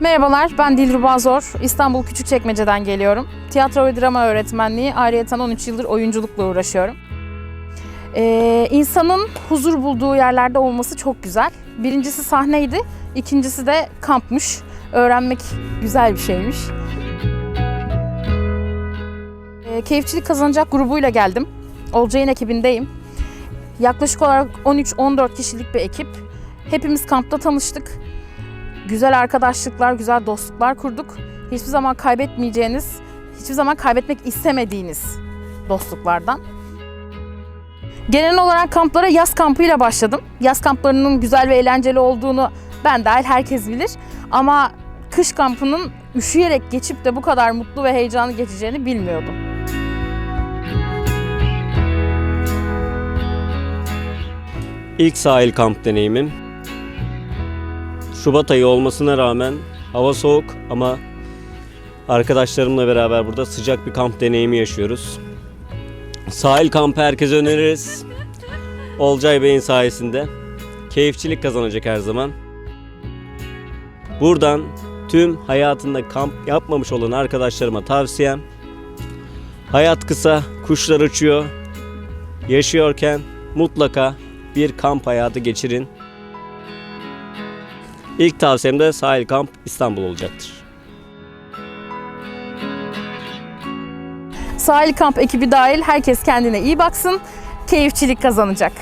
Merhabalar, ben Dilruba Zor. İstanbul Küçükçekmece'den geliyorum. Tiyatro ve drama öğretmenliği, ayrıyeten 13 yıldır oyunculukla uğraşıyorum. Ee, insanın huzur bulduğu yerlerde olması çok güzel. Birincisi sahneydi, ikincisi de kampmış. Öğrenmek güzel bir şeymiş. Ee, Keyifçilik Kazanacak grubuyla geldim. Olcay'ın ekibindeyim. Yaklaşık olarak 13-14 kişilik bir ekip. Hepimiz kampta tanıştık. Güzel arkadaşlıklar, güzel dostluklar kurduk. Hiçbir zaman kaybetmeyeceğiniz, hiçbir zaman kaybetmek istemediğiniz dostluklardan. Genel olarak kamplara yaz kampıyla başladım. Yaz kamplarının güzel ve eğlenceli olduğunu ben dahil herkes bilir. Ama kış kampının üşüyerek geçip de bu kadar mutlu ve heyecanlı geçeceğini bilmiyordum. İlk sahil kamp deneyimim. Şubat ayı olmasına rağmen hava soğuk ama arkadaşlarımla beraber burada sıcak bir kamp deneyimi yaşıyoruz. Sahil kampı herkese öneririz. Olcay Bey'in sayesinde keyifçilik kazanacak her zaman. Buradan tüm hayatında kamp yapmamış olan arkadaşlarıma tavsiyem Hayat kısa, kuşlar uçuyor. Yaşıyorken mutlaka bir kamp hayatı geçirin. İlk tavsiyem de sahil kamp İstanbul olacaktır. Sahil kamp ekibi dahil herkes kendine iyi baksın. Keyifçilik kazanacak.